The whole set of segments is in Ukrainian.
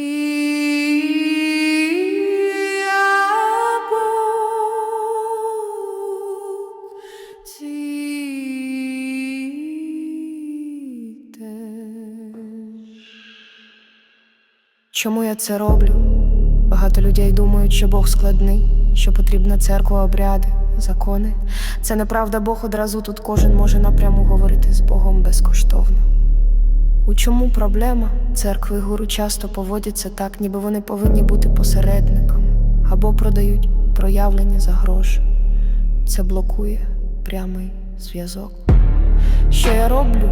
He Чому я це роблю? Багато людей думають, що Бог складний, що потрібна церква, обряди, закони. Це неправда, Бог одразу тут кожен може напряму говорити з Богом безкоштовно. У чому проблема? Церкви гуру часто поводяться так, ніби вони повинні бути посередниками або продають проявлення за гроші. Це блокує прямий зв'язок. Що я роблю?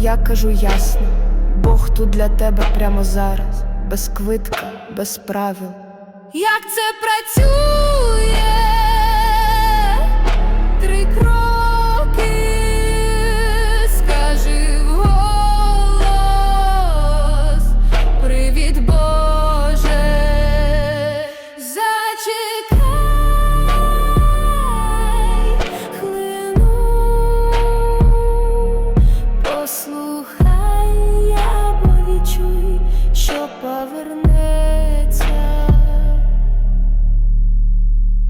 Я кажу ясно: Бог тут для тебе прямо зараз, без квитка, без правил. Як це працює?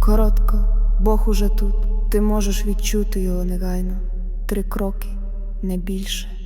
Коротко, Бог уже тут. Ти можеш відчути його негайно. Три кроки, не більше.